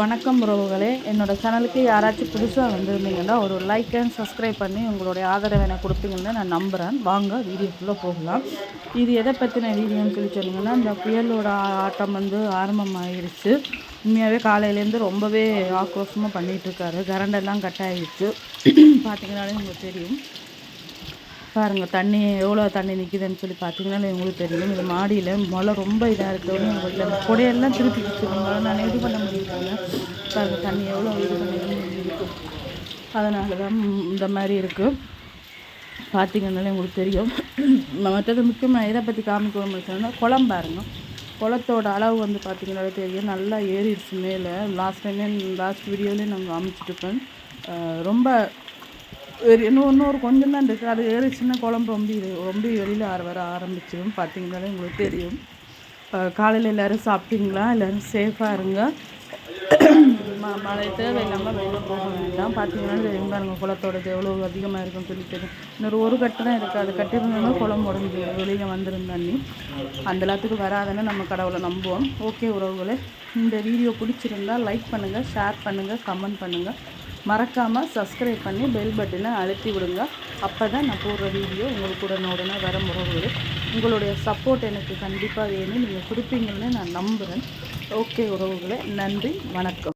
வணக்கம் உறவுகளே. என்னோடய சேனலுக்கு யாராச்சும் புதுசாக வந்திருந்தீங்கன்னா ஒரு லைக் அண்ட் சப்ஸ்கிரைப் பண்ணி உங்களுடைய ஆதரவை எனக்கு கொடுப்பீங்கன்னு நான் நம்புகிறேன் வாங்க வீடியோக்குள்ளே போகலாம். இது எதை பற்றின வீடியோன்னு சொல்லி சொன்னீங்கன்னா இந்த புயலோட ஆட்டம் வந்து ஆரம்பமாகிடுச்சு உண்மையாகவே காலையிலேருந்து ரொம்பவே ஆக்ரோஷமாக பண்ணிகிட்ருக்காரு கரண்டெல்லாம் கட் ஆகிடுச்சு பார்த்தீங்கன்னாலே உங்களுக்கு தெரியும். பாருங்கள் தண்ணி எவ்வளோ தண்ணி நிற்கிதுன்னு சொல்லி பார்த்தீங்கன்னா உங்களுக்கு தெரியும். இது மாடியில் மழை ரொம்ப இதாக இருக்குது உங்களுக்கு அந்த கொடையெல்லாம் திருப்பி வச்சுருந்தாலும் நான் இது பண்ண முடியல பாருங்கள் தண்ணி எவ்வளோ இது பண்ணி அதனால தான் இந்த மாதிரி இருக்குது பார்த்தீங்கன்னாலே உங்களுக்கு தெரியும். மற்றது முக்கியமாக எதை பற்றி காமிக்கணும்னு சொன்னால் குளம் பாருங்க. குளத்தோட அளவு வந்து பார்த்திங்கனாலே தெரியும். நல்லா ஏறிடுச்சு மேலே. லாஸ்ட் டைமே லாஸ்ட் வீடியோலேயே நாங்கள் காமிச்சிட்ருப்பேன் ரொம்ப இன்னும் இன்னொரு கொஞ்சம் தான் இருக்குது அது ஏறிச்சுன்னா குழம்பு ரொம்ப இது ரொம்ப வெளியில் ஆற வர ஆரம்பிச்சிடும். பார்த்தீங்கன்னாலே உங்களுக்கு தெரியும். காலையில் எல்லோரும் சாப்பிட்டீங்களா? எல்லோரும் சேஃபாக இருங்க. ம மழை தேவையில்லாமல் வெளியில் போக வேண்டாம். பார்த்தீங்கன்னா தெரியும். பாருங்க குளத்தோடது எவ்வளோ அதிகமாக இருக்குன்னு சொல்லி தெரியும். இன்னொரு ஒரு கட்டு தான் இருக்குது அது கட்டியிருந்தோம்னா குளம் உடஞ்சி வெளியில் வந்துடும் அந்த எல்லாத்துக்கும் வராதுன்னு நம்ம கடவுளை நம்புவோம். ஓகே உறவுகளே. இந்த வீடியோ பிடிச்சிருந்தா லைக் பண்ணுங்கள் ஷேர் பண்ணுங்கள் கமெண்ட் பண்ணுங்கள் மறக்காமல் சப்ஸ்கிரைப் பண்ணி பெல் பட்டனை அழுத்தி விடுங்க. அப்போ தான் நான் போடுற வீடியோ உங்களுக்கு உடனே உடனே வர முறவுகள் உங்களுடைய சப்போர்ட் எனக்கு கண்டிப்பாக வேணும். நீங்கள் கொடுப்பீங்கன்னு நான் நம்புகிறேன் ஓகே உறவுகளே நன்றி வணக்கம்.